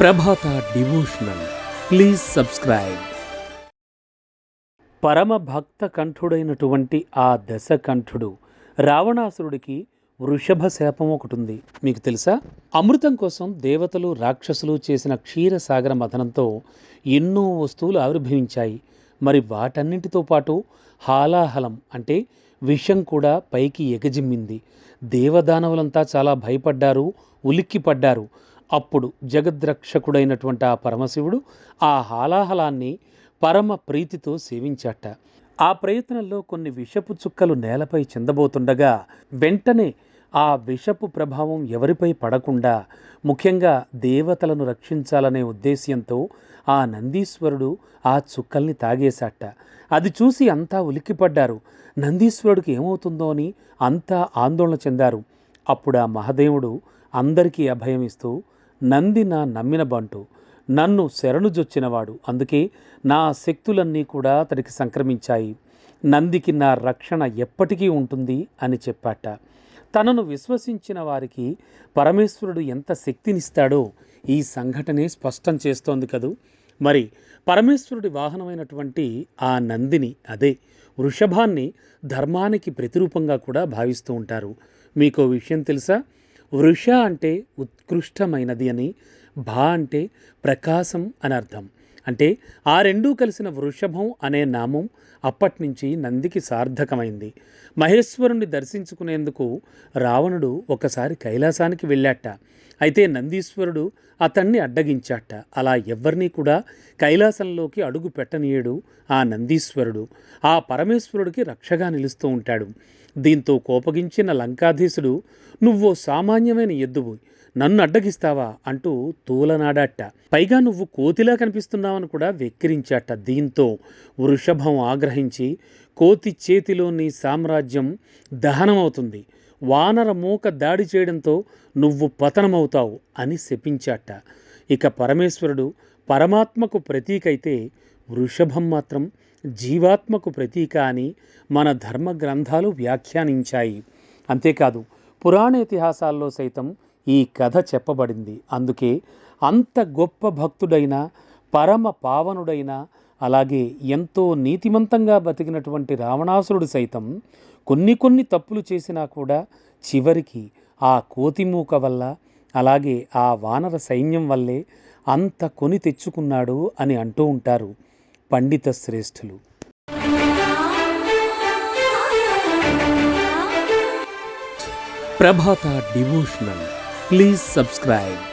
Prabhata devotional. Please subscribe. పరమ భక్త కంఠుడైనటువంటి ఆ దశకంఠుడు రావణాసురుడికి వృషభ శాపం ఒకటి ఉంది. మీకు తెలుసా? అమృతం కోసం దేవతలు రాక్షసులు చేసిన క్షీరసాగర మథనంతో ఎన్నో వస్తువులు ఆవిర్భవించాయి. మరి వాటన్నింటితో పాటు హాలాహలం అంటే విషం కూడా పైకి ఎగజిమ్మింది. దేవదానవులంతా చాలా భయపడ్డారు ఉలిక్కిపడ్డారు. అప్పుడు జగద్రక్షకుడైనటువంటి ఆ పరమశివుడు ఆ హాలాహలాన్ని పరమ ప్రీతితో సేవించాట. ఆ ప్రయత్నంలో కొన్ని విషపు చుక్కలు నేలపై చెందబోతుండగా వెంటనే ఆ విషపు ప్రభావం ఎవరిపై పడకుండా ముఖ్యంగా దేవతలను రక్షించాలనే ఉద్దేశ్యంతో ఆ నందీశ్వరుడు ఆ చుక్కల్ని తాగేశాట. అది చూసి అంతా ఉలిక్కిపడ్డారు. నందీశ్వరుడికి ఏమవుతుందో అని అంతా ఆందోళన చెందారు. అప్పుడు ఆ మహదేవుడు అందరికీ అభయం ఇస్తూ నంది నా నమ్మిన బంటు నన్ను శరణుజొచ్చినవాడు అందుకే నా శక్తులన్నీ కూడా అతడికి సంక్రమించాయి. నందికి నా రక్షణ ఎప్పటికీ ఉంటుంది అని చెప్పాట. తనను విశ్వసించిన వారికి పరమేశ్వరుడు ఎంత శక్తినిస్తాడో ఈ సంఘటనే స్పష్టం చేస్తోంది కదూ. మరి పరమేశ్వరుడి వాహనమైనటువంటి ఆ నందిని అదే వృషభాన్ని ధర్మానికి ప్రతిరూపంగా కూడా భావిస్తూ ఉంటారు. మీకు విషయం తెలుసా? వృష అంటే ఉత్కృష్టమైనది అని భా అంటే ప్రకాశం అని అర్థం. అంటే ఆ రెండూ కలిసిన వృషభం అనే నామం అప్పటినుంచి నందికి సార్థకమైంది. మహేశ్వరుణ్ణి దర్శించుకునేందుకు రావణుడు ఒకసారి కైలాసానికి వెళ్ళాట. అయితే నందీశ్వరుడు అతన్ని అడ్డగించాట. అలా ఎవ్వరినీ కూడా కైలాసంలోకి అడుగు పెట్టనీయడు ఆ నందీశ్వరుడు. ఆ పరమేశ్వరుడికి రక్షగా నిలుస్తూ ఉంటాడు. దీంతో కోపగించిన లంకాధీశుడు నువ్వో సామాన్యమైన ఎద్దువు. నన్ను అడ్డగిస్తావా అంటూ తూలనాడాట. పైగా నువ్వు కోతిలా కనిపిస్తున్నావని కూడా వెక్కిరించాట దీంతో. వృషభం ఆగ్రహించి కోతి చేతిలోని సామ్రాజ్యం దహనమవుతుంది. వానర మూక దాడి చేయడంతో నువ్వు పతనమవుతావు అని శపించాట. ఇక పరమేశ్వరుడు పరమాత్మకు ప్రతీక అయితే వృషభం మాత్రం జీవాత్మకు ప్రతీక అని మన ధర్మ గ్రంథాలు వ్యాఖ్యానించాయి. అంతేకాదు పురాణ ఇతిహాసాల్లో సైతం ఈ కథ చెప్పబడింది. అందుకే అంత గొప్ప భక్తుడైన పరమ పావనుడైన అలాగే ఎంతో నీతిమంతంగా బతికినటువంటి రావణాసురుడు సైతం కొన్ని కొన్ని తప్పులు చేసినా కూడా చివరికి ఆ కోతిమూక వల్ల అలాగే ఆ వానర సైన్యం వల్లే అంత కొని తెచ్చుకున్నాడు అని అంటూ ఉంటారు పండిత శ్రేష్ఠులు. ప్రభాత డివోషనల్ ప్లీజ్ సబ్స్క్రైబ్